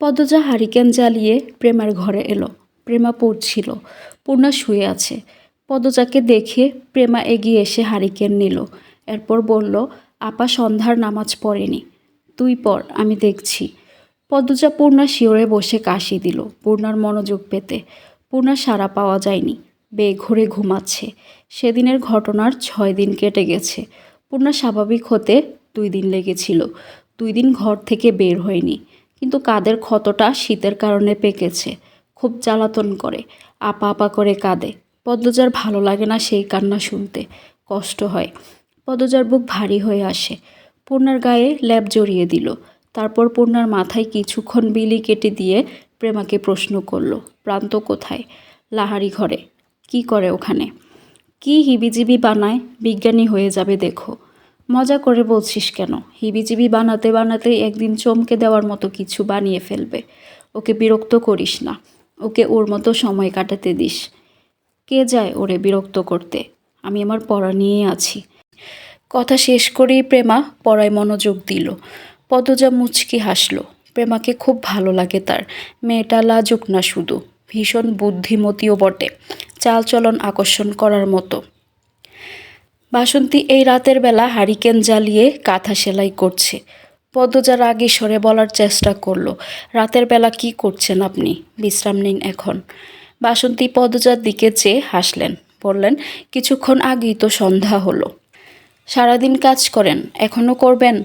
Padmaja hurricane জ্বালিয়ে প্রেমার ঘরে এলো। প্রেমা পড়ছিল, পূর্ণা শুয়ে আছে। পদ্মজাকে দেখে প্রেমা এগিয়ে এসে হারিকেন নিল। এরপর বলল, আপা সন্ধ্যার নামাজ পড়েনি। তুই পর আমি দেখছি। পদ্মজা পূর্ণা শিওরে বসে কাশি দিল, পূর্ণার মনোযোগ পেতে। পূর্ণার সাড়া পাওয়া যায়নি, বেঘরে ঘুমাচ্ছে। সেদিনের ঘটনার ছয় দিন কেটে গেছে। পূর্ণা স্বাভাবিক হতে দুই দিন লেগেছিল। দুই দিন ঘর থেকে বের হয়নি। কিন্তু কাদের ক্ষতটা শীতের কারণে পেকেছে। খুব জ্বালাতন করে, আপা আপা করে কাঁদে। পদ্মজার ভালো লাগে না সেই কান্না শুনতে। কষ্ট হয়। পদ্মজার বুক ভারী হয়ে আসে। পূর্ণার গায়ে ল্যাব জড়িয়ে দিল। তারপর পূর্ণার মাথায় কিছুক্ষণ বিলি কেটে দিয়ে প্রেমাকে প্রশ্ন করল, প্রান্ত কোথায়? লাহারি ঘরে। কি করে ওখানে? কি হিবিজিবি বানায়? বিজ্ঞানী হয়ে যাবে, দেখো। মজা করে বলছিস কেন? হিবিজিবি বানাতে বানাতে একদিন চমকে দেওয়ার মতো কিছু বানিয়ে ফেলবে। ওকে বিরক্ত করিস না। ওকে ওর মতো সময় কাটাতে দিস। কে যায় ওরে বিরক্ত করতে? আমি আমার পড়া নিয়ে আছি। কথা শেষ করেই প্রেমা পড়ায় মনোযোগ দিল। পদজা মুচকি হাসলো। প্রেমাকে খুব ভালো লাগে তার। মেয়েটা লাজুক না শুধু। ভীষণ বুদ্ধিমতীও বটে। চালচলন আকর্ষণ করার মতো। বাসন্তী এই রাতের বেলা হারিকেন জ্বালিয়ে কাঁথা সেলাই করছে। পদ্মজা রাগে সরে বলার চেষ্টা করল, রাতের বেলা কি করছেন আপনি? বিশ্রাম নিন এখন। বাসন্তী পদ্মজার দিকে চেয়ে হাসলেন, বললেন, কিছুক্ষণ আগেই তো সন্ধ্যা হলো। সারাদিন কাজ করেন এখনও করবেন?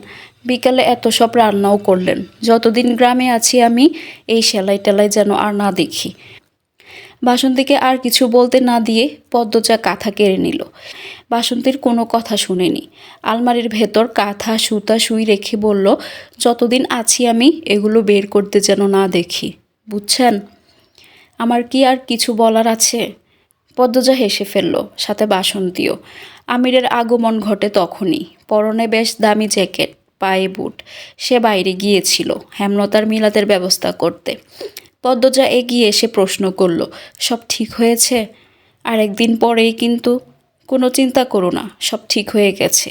বিকালে এত সব রান্নাও করলেন। যতদিন গ্রামে আছি আমি, এই সেলাই টেলাই যেন আর না দেখি। বাসন্তীকে আর কিছু বলতে না দিয়ে পদ্মজা কাঁথা কেড়ে নিল। বাসন্তীর কোনো কথা শুনেনি। আলমারির ভেতর কাঁথা, সুতা, সুই রেখে বলল, যতদিন আছি আমি, এগুলো বের করতে যেন না দেখি। বুঝছেন? আমার কি আর কিছু বলার আছে? পদ্মজা হেসে ফেলল, সাথে বাসন্তীও। আমিরের আগমন ঘটে তখনই। পরনে বেশ দামি জ্যাকেট, পায়ে বুট। সে বাইরে গিয়েছিল, হেমলতার মিলাদের ব্যবস্থা করতে। পদ্মজা এগিয়ে এসে প্রশ্ন করল, সব ঠিক হয়েছে? আর একদিন পরেই কিন্তু। কোনো চিন্তা করো না, সব ঠিক হয়ে গেছে।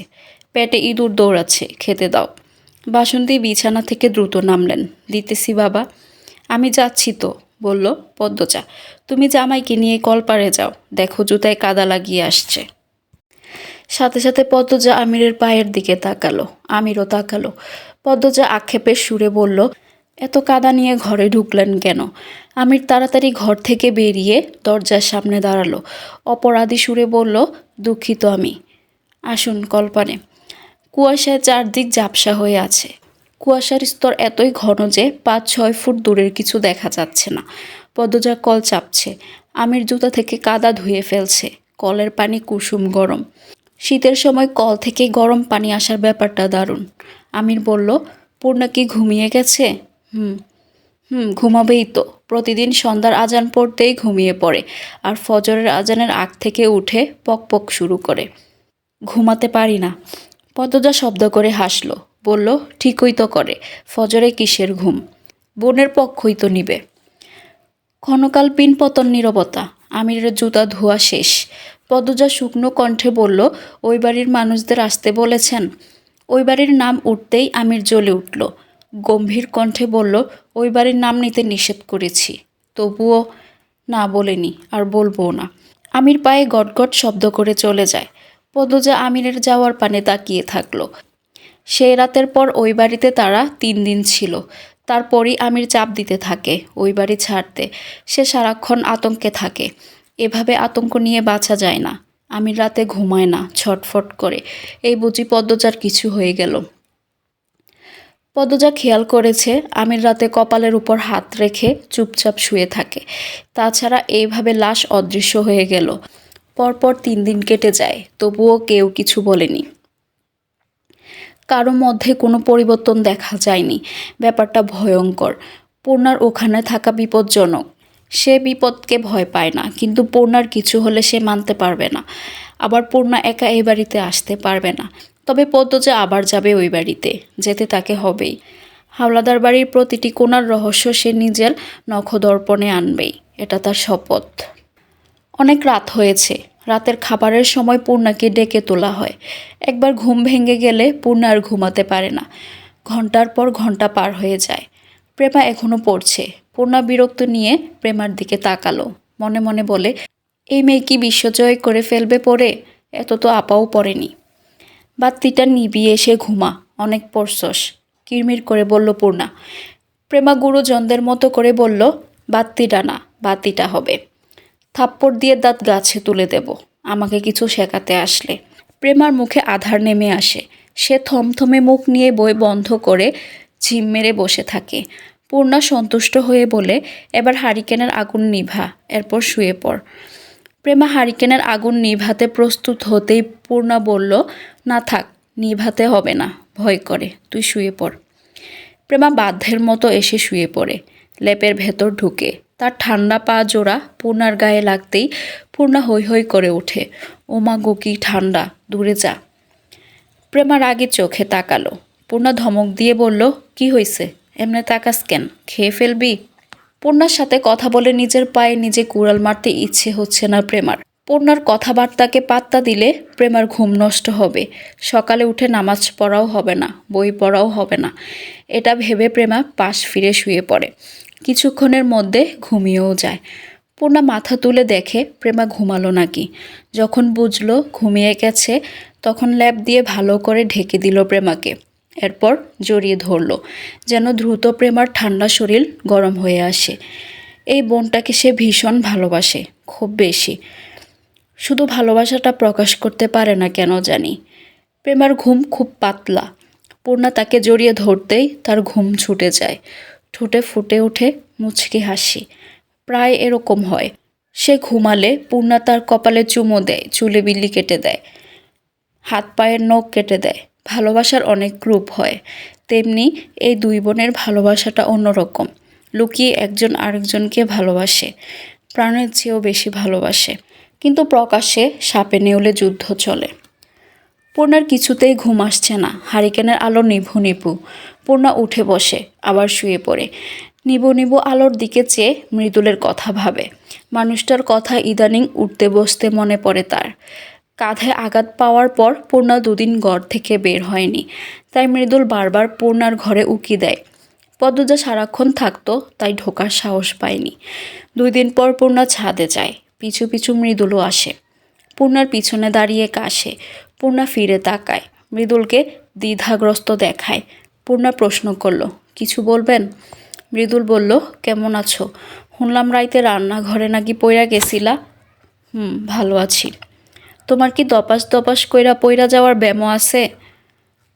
পেটে ইঁদুর দৌড়াচ্ছে, খেতে দাও। বাসন্তী বিছানা থেকে দ্রুত নামলেন, দিতেছি বাবা। আমি যাচ্ছি তো, বলল পদ্মজা। তুমি জামাইকে নিয়ে কলপারে যাও, দেখো জুতায় কাদা লাগিয়ে আসছে। সাথে সাথে পদ্মজা আমিরের পায়ের দিকে তাকালো, আমিরও তাকালো। পদ্মজা আক্ষেপের সুরে বলল এত কাদা নিয়ে ঘরে ঢুকলেন কেন? আমির তাড়াতাড়ি ঘর থেকে বেরিয়ে দরজার সামনে দাঁড়াল। অপরাধী সুরে বলল, দুঃখিত আমি। আসুন কল্পানে। কুয়াশায় চারদিক ঝাপসা হয়ে আছে। কুয়াশার স্তর এতই ঘন যে পাঁচ ছয় ফুট দূরের কিছু দেখা যাচ্ছে না। পদ্মজা কল চাপছে। আমির জুতা থেকে কাদা ধুয়ে ফেলছে। কলের পানি কুসুম গরম। শীতের সময় কল থেকে গরম পানি আসার ব্যাপারটা দারুণ। আমির বলল, পূর্ণা কি ঘুমিয়ে গেছে? হুম হুম, ঘুমাবেই তো। প্রতিদিন সন্ধ্যার আজান পড়তেই ঘুমিয়ে পড়ে আর ফজরের আজানের আগ থেকে উঠে পক পক শুরু করে। ঘুমাতে পারি না। পদ্মজা শব্দ করে হাসলো, বলল, ঠিকই তো করে, ফজরে কিসের ঘুম? বোনের পক্ষই তো নিবে। ক্ষণকাল পিন পতন নীরবতা, আমিরের জুতা ধোয়া শেষ। পদ্মজা শুকনো কণ্ঠে বলল, ওই বাড়ির মানুষদের আসতে বলেছেন? ওই বাড়ির নাম উঠতেই আমির জ্বলে উঠল। গম্ভীর কণ্ঠে বলল, ওই বাড়ির নাম নিতে নিষেধ করেছি। তবুও না বলেনি আর বলব না। আমির পায়ে গটগট শব্দ করে চলে যায়। পদ্মজা আমিরের যাওয়ার পানে তাকিয়ে থাকল। সেই রাতের পর ওই বাড়িতে তারা তিন দিন ছিল। তারপরই আমির চাপ দিতে থাকে, ওই বাড়ি ছাড়তে। সে সারাক্ষণ আতঙ্কে থাকে। এভাবে আতঙ্ক নিয়ে বাঁচা যায় না। আমির রাতে ঘুমায় না, ছটফট করে। এই বুঝি পদ্মজার কিছু হয়ে গেল। পদ্মজা খেয়াল করেছে আমির রাতে কপালের উপর হাত রেখে চুপচাপ শুয়ে থাকে। তাছাড়া এইভাবে লাশ অদৃশ্য হয়ে গেল। পরপর তিন দিন কেটে যায়, তবুও কেউ কিছু বলেনি। কারও মধ্যে কোনো পরিবর্তন দেখা যায়নি। ব্যাপারটা ভয়ঙ্কর। পূর্ণার ওখানে থাকা বিপজ্জনক। সে বিপদকে ভয় পায় না, কিন্তু পূর্ণার কিছু হলে সে মানতে পারবে না। আবার পূর্ণা একা এই বাড়িতে আসতে পারবে না। তবে পদ্মজা আবার যাবে ওই বাড়িতে, যেতে তাকে হবেই। হাওলাদার বাড়ির প্রতিটি কোণার রহস্য সে নিজের নখদর্পণে আনবেই, এটা তার শপথ। অনেক রাত হয়েছে, রাতের খাবারের সময় পূর্ণাকে ডেকে তোলা হয়। একবার ঘুম ভেঙে গেলে পূর্ণা আর ঘুমাতে পারে না। ঘণ্টার পর ঘণ্টা পার হয়ে যায়। প্রেমা এখনও পড়ছে। পূর্ণা বিরক্ত নিয়ে প্রেমার দিকে তাকালো। মনে মনে বলে, এই মেয়ে কি বিশ্বজয় করে ফেলবে পরে এত তো আপাও পড়েনি। বাত্তিটা নিবিয়ে এসে ঘুমা, অনেক পড়ছস কিরমির করে বলল, পূর্ণা। প্রেমা গুরুজনদের মতো করে বলল বাত্তিটা না বাতিটা হবে। থাপ্পড় দিয়ে দাঁত গাছে তুলে দেব, আমাকে কিছু শেখাতে আসলে। প্রেমার মুখে আধার নেমে আসে। সে থমথমে মুখ নিয়ে বই বন্ধ করে ঝিম মেরে বসে থাকে। পূর্ণা সন্তুষ্ট হয়ে বলে, এবার হারিকেনের আগুন নিভা, এরপর শুয়ে পড়। প্রেমা হারিকেনের আগুন নিভাতে প্রস্তুত হতেই পূর্ণা বলল, না থাক, নিভাতে হবে না, ভয় করে, তুই শুয়ে পড়। প্রেমা বাধ্যের মতো এসে শুয়ে পড়ে, লেপের ভেতর ঢুকে। তার ঠান্ডা পা জোড়া পূর্ণার গায়ে লাগতেই পূর্ণা হৈ হৈ করে ওঠে, ওমা গো, কি ঠান্ডা, দূরে যা। প্রেমা রাগে চোখে তাকালো। পূর্ণা ধমক দিয়ে বলল, কি হয়েছে এমনি তাকাস কেন? খেয়ে ফেলবি? পূর্ণার সাথে কথা বলে নিজের পায়ে নিজে কুড়াল মারতে ইচ্ছে হচ্ছে না প্রেমার। পূর্ণার কথাবার্তাকে পাত্তা দিলে প্রেমার ঘুম নষ্ট হবে। সকালে উঠে নামাজ পড়াও হবে না, বই পড়াও হবে না। এটা ভেবে প্রেমা পাশ ফিরে শুয়ে পড়ে। কিছুক্ষণের মধ্যে ঘুমিয়েও যায়। পূর্ণা মাথা তুলে দেখে প্রেমা ঘুমালো নাকি। যখন বুঝলো ঘুমিয়ে গেছে, তখন ল্যাব দিয়ে ভালো করে ঢেকে দিল প্রেমাকে। এরপর জড়িয়ে ধরলো, যেন দ্রুত প্রেমার ঠান্ডা শরীর গরম হয়ে আসে। এই বোনটাকে সে ভীষণ ভালোবাসে, খুব বেশি। শুধু ভালোবাসাটা প্রকাশ করতে পারে না কেন জানি। প্রেমার ঘুম খুব পাতলা। পূর্ণা তাকে জড়িয়ে ধরতেই তার ঘুম ছুটে যায়। ঠোঁটে ফুটে ওঠে মুচকি হাসি। প্রায় এরকম হয়। সে ঘুমালে পূর্ণা তার কপালে চুমো দেয়, চুলে বিল্লি কেটে দেয়। হাত পায়ের নখ কেটে দেয়। ভালোবাসার অনেক গ্রুপ হয়। তেমনি এই দুই বোনের ভালোবাসাটা অন্যরকম। লুকিয়ে একজন আরেকজনকে ভালোবাসে, প্রাণের চেয়েও বেশি ভালোবাসে। কিন্তু প্রকাশ্যে সাপে নেউলে যুদ্ধ চলে। পূর্ণার কিছুতেই ঘুম আসছে না। হারিকেনের আলো নিভু নিভু। পূর্ণা উঠে বসে, আবার শুয়ে পড়ে। নিবু নিবু আলোর দিকে চেয়ে মৃদুলের কথা ভাবে। মানুষটার কথা ইদানিং উঠতে বসতে মনে পড়ে তার। কাঁধে আঘাত পাওয়ার পর পূর্ণা দুদিন ঘর থেকে বের হয়নি। তাই মৃদুল বারবার পূর্ণার ঘরে উকি দেয়। পদ্মজা সারাক্ষণ থাকতো, তাই ঢোকার সাহস পায়নি। দুই দিন পর পূর্ণা ছাদে যায়। পিছু পিছু মৃদুলও আসে। পূর্ণার পিছনে দাঁড়িয়ে কাশে। পূর্ণা ফিরে তাকায়। মৃদুলকে দ্বিধাগ্রস্ত দেখায়। পূর্ণা প্রশ্ন করল, কিছু বলবেন? মৃদুল বলল, কেমন আছো? শুনলাম রাইতে রান্নাঘরে নাকি পইরা গেছিলা? হুম, ভালো আছি। তোমার কি দপাস দপাস কইরা পইরা যাওয়ার ব্যামো আছে?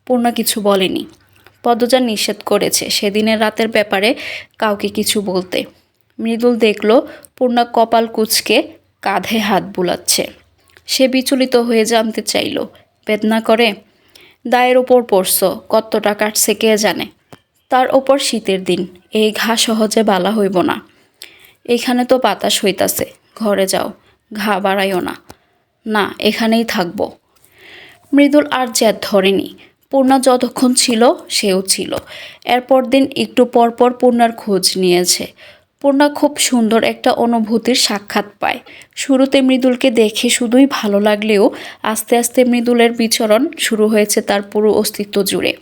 পূর্ণা কিছু বলেনি। পদ্মজা নিষেধ করেছে সেদিনের রাতের ব্যাপারে কাউকে কিছু বলতে। মৃদুল দেখল পূর্ণা কপাল কুচকে কাঁধে হাত বুলাচ্ছে। সে বিচলিত হয়ে জানতে চাইল, বেদনা করে, দায়ের ওপর পড়ছ কতটা কাটছে কে জানে? তার ওপর শীতের দিন, এই ঘা সহজে বালা হইব না। এখানে তো বাতাস হইতাছে, ঘরে যাও, ঘা বাড়াইও না। না, এখানেই থাকব। মৃদুল আর জ্যাদ ধরেনি। পূর্ণা যতক্ষণ ছিল, সেও ছিল। এরপর দিন একটু পরপর পূর্ণার খোঁজ নিয়েছে। পূর্ণা খুব সুন্দর একটা অনুভূতির সাক্ষাৎ পায়। শুরুতে মৃদুলকে দেখে শুধুই ভালো লাগলেও আস্তে আস্তে মৃদুলের বিচরণ শুরু হয়েছে তার পুরো অস্তিত্ব জুড়ে।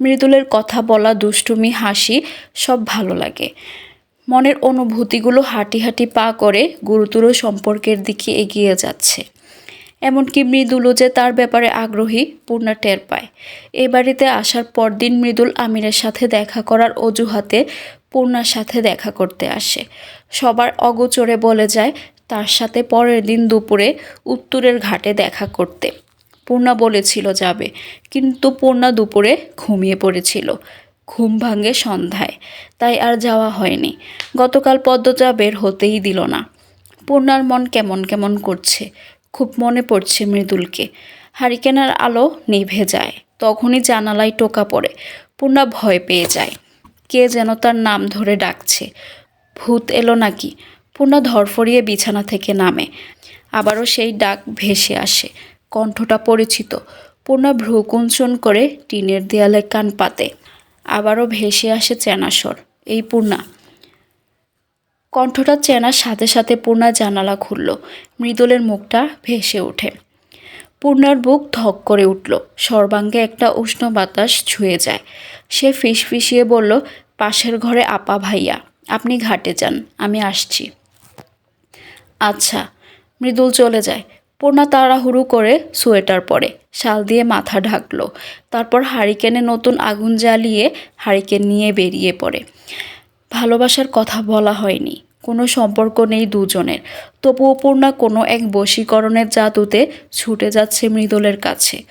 মৃদুলের কথা বলা, দুষ্টুমি, হাসি সব ভালো লাগে। মনের অনুভূতিগুলো হাঁটি হাঁটি পা করে গুরুতর সম্পর্কের দিকে এগিয়ে যাচ্ছে। এমনকি মৃদুলও যে তার ব্যাপারে আগ্রহী পূর্ণা টের পায়। এ বাড়িতে আসার পরদিন মৃদুল আমিরের সাথে দেখা করার অজুহাতে পূর্ণার সাথে দেখা করতে আসে। সবার অগোচরে বলে যায়, তার সাথে পরের দিন দুপুরে উত্তরের ঘাটে দেখা করতে। পূর্ণা বলেছিল, যাবে। কিন্তু পূর্ণা দুপুরে ঘুমিয়ে পড়েছিল। ঘুম ভাঙে সন্ধ্যায়। তাই আর যাওয়া হয়নি। গতকাল পদ্মজা বের হতেই দিল না। পূর্ণার মন কেমন কেমন করছে। খুব মনে পড়ছে মৃদুলকে। হারিকেনার আলো নিভে যায়, তখনই জানালায় টোকা পড়ে, পূর্ণা ভয় পেয়ে যায়। কে যেন তার নাম ধরে ডাকছে। ভূত এলো নাকি? পূর্ণা ধরফরিয়ে বিছানা থেকে নামে। আবারও সেই ডাক ভেসে আসে, কণ্ঠটা পরিচিত। পূর্ণা ভ্রুকুঞ্চন করে টিনের দেয়ালে কান পাতে। আবারও ভেসে আসে চেনাস্বর। এই পূর্ণা কণ্ঠটা চেনার সাথে সাথে পূর্ণা জানালা খুলল। মৃদুলের মুখটা ভেসে ওঠে। পূর্ণার বুক ধক করে উঠল। সর্বাঙ্গে একটা উষ্ণ বাতাস ছুঁয়ে যায়। সে ফিসফিসিয়ে বলল, পাশের ঘরে আপা ভাইয়া, আপনি ঘাটে যান, আমি আসছি। আচ্ছা। মৃদুল চলে যায়। পূর্ণা তাড়াহুড়ো করে সোয়েটার পরে, শাল দিয়ে মাথা ঢাকলো। তারপর হারিকেনে নতুন আগুন জ্বালিয়ে হারিকেন নিয়ে বেরিয়ে পড়ে। ভালোবাসার কথা বলা হয়নি। কোনো সম্পর্ক নেই দুজনের। তবুও পূর্ণা কোনো এক বশীকরণের জাদুতে ছুটে যাচ্ছে মৃদুলের কাছে।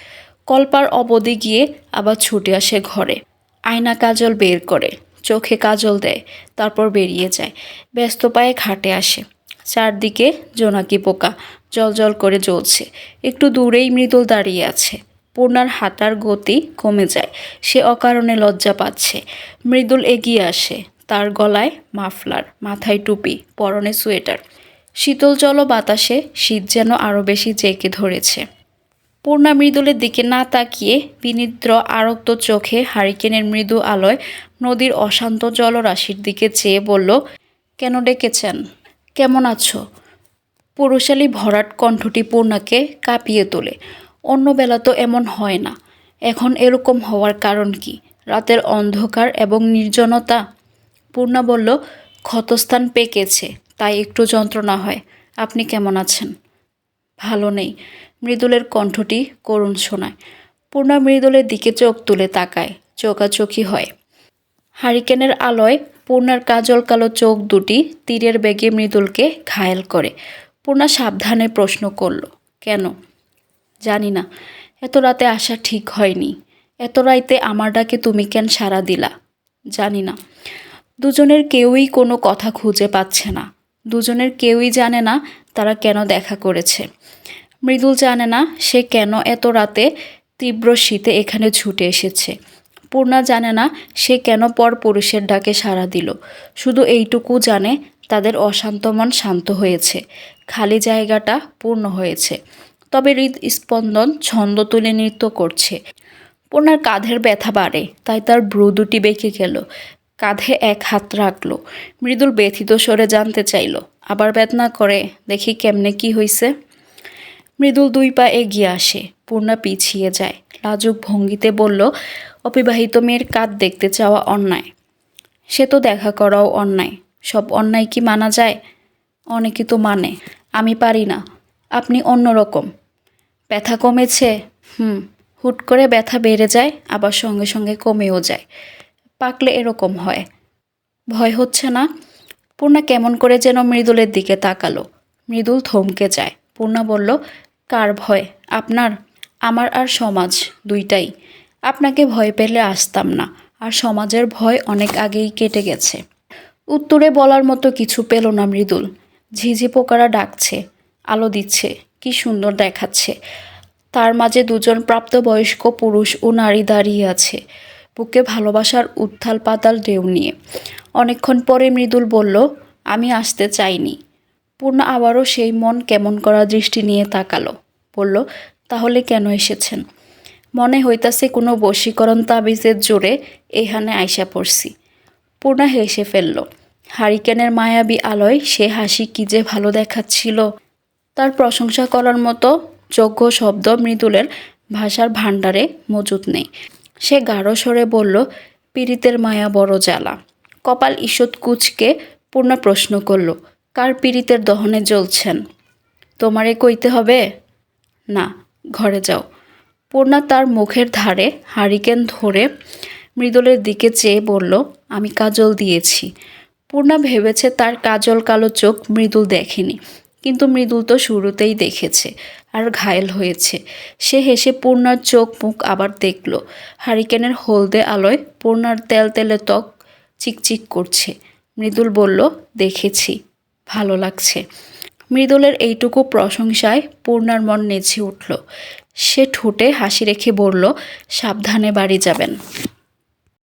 কল্পার অবধি গিয়ে আবার ছুটে আসে ঘরে। আয়না কাজল বের করে। চোখে কাজল দেয়, তারপর বেরিয়ে যায়। ব্যস্ত পায়ে খাটে আসে। চারদিকে জোনাকি পোকা জল করে জ্বলছে। একটু দূরেই মৃদুল দাঁড়িয়ে আছে। পূর্ণার হাতার গতি কমে যায়। সে অকারণে লজ্জা পাচ্ছে। মৃদুল এগিয়ে আসে। তার গলায় মাফলার, মাথায় টুপি, পরনে সোয়েটার। শীতল জল বাতাসে শীত যেন আরও বেশি জেঁকে ধরেছে। পূর্ণা মৃদুলের দিকে না তাকিয়ে বিনিদ্র আরক্ত চোখে হারিকেনের মৃদু আলোয় নদীর অশান্ত জলরাশির দিকে চেয়ে বলল, কেন ডেকেছেন? কেমন আছো? পুরুষালী ভরাট কণ্ঠটি পূর্ণাকে কাঁপিয়ে তোলে। অন্য বেলা তো এমন হয় না। এখন এরকম হওয়ার কারণ কি? রাতের অন্ধকার এবং নির্জনতা? পূর্ণা বলল, ক্ষতস্থান পেকেছে, তাই একটু যন্ত্রণা হয়। আপনি কেমন আছেন? ভালো নেই। মৃদুলের কণ্ঠটি করুণ শোনায়। পূর্ণা মৃদুলের দিকে চোখ তুলে তাকায়, চোখাচোখি হয়। হারিকেনের আলোয় পূর্ণার কাজল কালো চোখ দুটি তীরের বেগে মৃদুলকে ঘায়েল করে। পূর্ণা সাবধানে প্রশ্ন করল, কেন? জানি না। এত রাতে আসা ঠিক হয়নি। এত রাইতে আমার ডাকে তুমি কেন সাড়া দিলা? জানি না। দুজনের কেউই কোনো কথা খুঁজে পাচ্ছে না। দুজনের কেউই জানে না তারা কেন দেখা করেছে। মৃদুল জানে না সে কেন এত রাতে তীব্র শীতে এখানে ছুটে এসেছে। পূর্ণা জানে না সে কেন পর পুরুষের ডাকে সাড়া দিল। শুধু এইটুকু জানে তাদের অশান্ত মন শান্ত হয়েছে। খালি জায়গাটা পূর্ণ হয়েছে। তবে হৃদ স্পন্দন ছন্দ তুলে নৃত্য করছে। পূর্ণার কাঁধের ব্যথা বাড়ে, তাই তার ব্রু দুটি বেঁকে গেল। কাঁধে এক হাত রাখল। মৃদুল ব্যথিত সরে জানতে চাইল, আবার বেদনা করে, দেখি কেমনে কি হইছে? মৃদুল দুই পা এগিয়ে আসে, পূর্ণা পিছিয়ে যায়। লাজুক ভঙ্গিতে বলল, অবিবাহিত মেয়ের কাঁধ দেখতে চাওয়া অন্যায়। সে তো দেখা করাও অন্যায়। সব অন্যায় কি মানা যায়? অনেকে তো মানে। আমি পারি না। আপনি অন্যরকম ব্যথা কমেছে? হুম। হুট করে ব্যথা বেড়ে যায়, আবার সঙ্গে সঙ্গে কমেও যায়। পাকলে এরকম হয়। ভয় হচ্ছে না? পূর্ণা কেমন করে যেন মৃদুলের দিকে তাকালো। মৃদুল থমকে যায়। পূর্ণা বলল, কার ভয়? আপনার? আমার আর সমাজ দুইটাই। আপনাকে ভয় পেলে আসতাম না। আর সমাজের ভয় অনেক আগেই কেটে গেছে। উত্তরে বলার মতো কিছু পেল না মৃদুল। ঝিঝি পোকারা ডাকছে, আলো দিচ্ছে, কি সুন্দর দেখাচ্ছে। তার মাঝে দুজন প্রাপ্তবয়স্ক পুরুষ ও নারী দাঁড়িয়ে আছে। বুকে ভালোবাসার উত্থাল পাতাল ঢেউ নিয়ে। অনেকক্ষণ পরে মৃদুল বলল, আমি আসতে চাইনি। পূর্ণ আবারও সেই মন কেমন করা দৃষ্টি নিয়ে তাকালো। বলল, তাহলে কেন এসেছেন? মনে হইতাছে কোনো বশীকরণ তাবিজের জোরে এখানে আইসা পড়ছি। পূর্ণা হেসে ফেলল, হারিকেনের মায়াবী আলোয় সে হাসি কি যে ভালো দেখাচ্ছিল? তার প্রশংসা করার মতো যোগ্য শব্দ মৃদুলের ভাষার ভাণ্ডারে মজুদ নেই। সে গাঢ় স্বরে বলল, পীড়িতের মায়া বড় জ্বালা। কপাল ঈষৎ কুচকে পূর্ণ প্রশ্ন করল, কার পীড়িতের দহনে জ্বলছেন? তোমারে কইতে হবে? না, ঘরে যাও। পূর্ণা তার মুখের ধারে হারিকেন ধরে মৃদলের দিকে চেয়ে বলল, আমি কাজল দিয়েছি। পূর্ণা ভেবেছে তার কাজল কালো চোখ মৃদুল দেখেনি। কিন্তু মৃদুল তো শুরুতেই দেখেছে আর ঘায়েল হয়েছে। সে হেসে পূর্ণার চোখ মুখ আবার দেখল। হারিকেনের হলদে আলোয় পূর্ণার তেল তেলে ত্বক চিকচিক করছে। মৃদুল বলল, দেখেছি, ভালো লাগছে। মৃদুলের এইটুকু প্রশংসায় পূর্ণার মন নেচে উঠল। সে ঠোঁটে হাসি রেখে বলল, সাবধানে বাড়ি যাবেন।